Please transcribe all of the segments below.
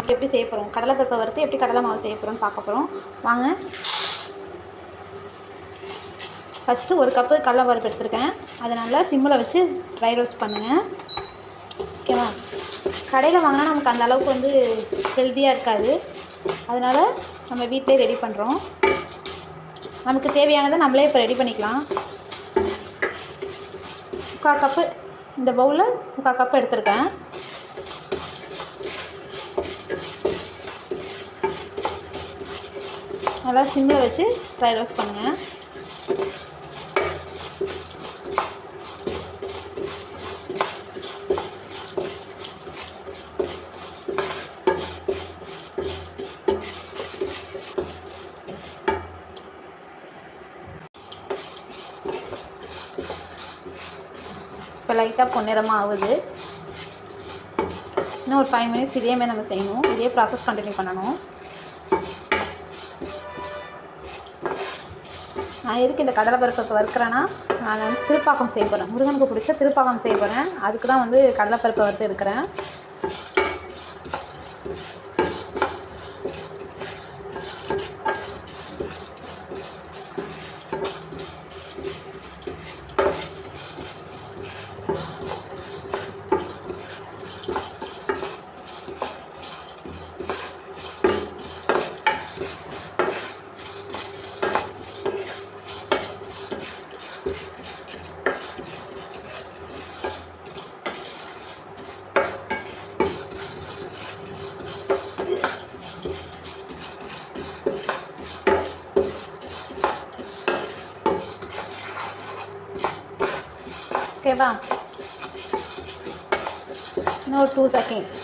எப்படி செய்ய போகிறோம் கடலைப்பருப்பை வறுத்து எப்படி கடலை மாவு செய்ய போகிறோம்னு பார்க்க போகிறோம் வாங்க. ஃபஸ்ட்டு ஒரு கப்பு கடலை பருப்பு எடுத்துருக்கேன். அதை நல்லா சிம்மில் வச்சு ட்ரை ரோஸ்ட் பண்ணுங்கள் ஓகேவா கடையில் வாங்கினா நமக்கு அந்த அளவுக்கு வந்து ஹெல்த்தியாக இருக்காது. அதனால் நம்ம வீட்டிலே ரெடி பண்ணுறோம் நமக்கு தேவையானதை நம்மளே இப்போ ரெடி பண்ணிக்கலாம். முக்கால் கப்பு இந்த பவுலில் முக்கால் கப்பு எடுத்திருக்கேன். நல்லா சிம்மில் வச்சு ஃப்ரை ரோஸ்ட் பண்ணுங்கள் இப்போ லைட்டாக பொன்னிறமாக ஆகுது. இன்னும் ஒரு ஃபைவ் மினிட்ஸ் இதே மாதிரி நம்ம செய்யணும். இதே ப்ராசஸ் கண்டினியூ பண்ணணும். நான் எதுக்கு இந்த கடலை பருப்பை வறுக்கிறேன்னா நான் வந்து திருப்பாக்கம் செய்ய போகிறேன் முருகனுக்கு பிடிச்ச திருப்பாக்கம் செய்ய போகிறேன் அதுக்கு தான் வந்து கடலைப்பருப்பை வறுத்து எடுக்கிறேன். ஓகேவா இன்னொரு டூ செகண்ட்ஸ்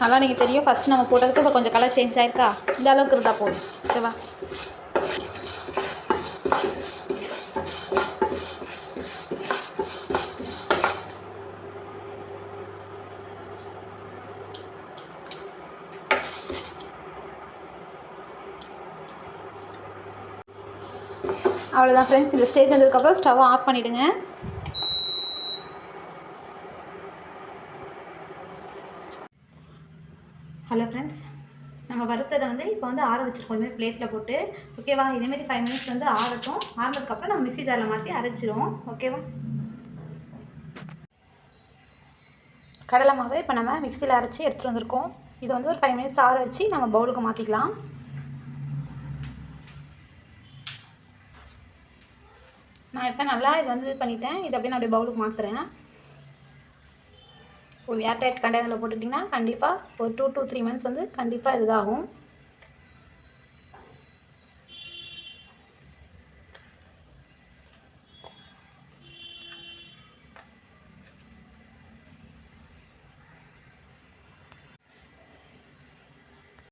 நல்லா நீங்கள் தெரியும். ஃபஸ்ட்டு நம்ம போட்டதுக்கு இப்போ கொஞ்சம் கலர் சேஞ்ச் ஆயிருக்கா? இந்த அளவுக்கு இருந்தால் போதும். ஓகேவா அவ்வளோதான் ஃப்ரெண்ட்ஸ் இந்த ஸ்டேஜ் வந்ததுக்கப்புறம் ஸ்டவ் ஆஃப் பண்ணிவிடுங்க ஹலோ ஃப்ரெண்ட்ஸ் நம்ம வறுத்ததை வந்து இப்போ வந்து ஆற வச்சுருக்கோம். இதுமாதிரி பிளேட்டில் போட்டு. ஓகேவா இதேமாரி ஃபைவ் மினிட்ஸ் வந்து ஆறட்டும். ஆறினதுக்கப்புறம் நம்ம மிக்ஸி ஜாரில் மாற்றி அரைச்சிடுவோம் ஓகேவா கடலை மாவு இப்போ நம்ம மிக்சியில் அரைச்சி எடுத்துகிட்டு வந்திருக்கோம். இதை வந்து ஒரு ஃபைவ் மினிட்ஸ் ஆற வச்சு நம்ம பவுலுக்கு மாற்றிக்கலாம் நான் இப்போ நல்லா இது வந்து இது பண்ணிட்டேன். இது அப்படியே நான் அப்படியே பவுலுக்கு மாற்றுறேன் ஒரு ஏர்டைட் கண்டெய்னரில் போட்டுட்டிங்கன்னா கண்டிப்பாக ஒரு டூ டூ த்ரீ மந்த்ஸ் வந்து கண்டிப்பாக இதுதாகும்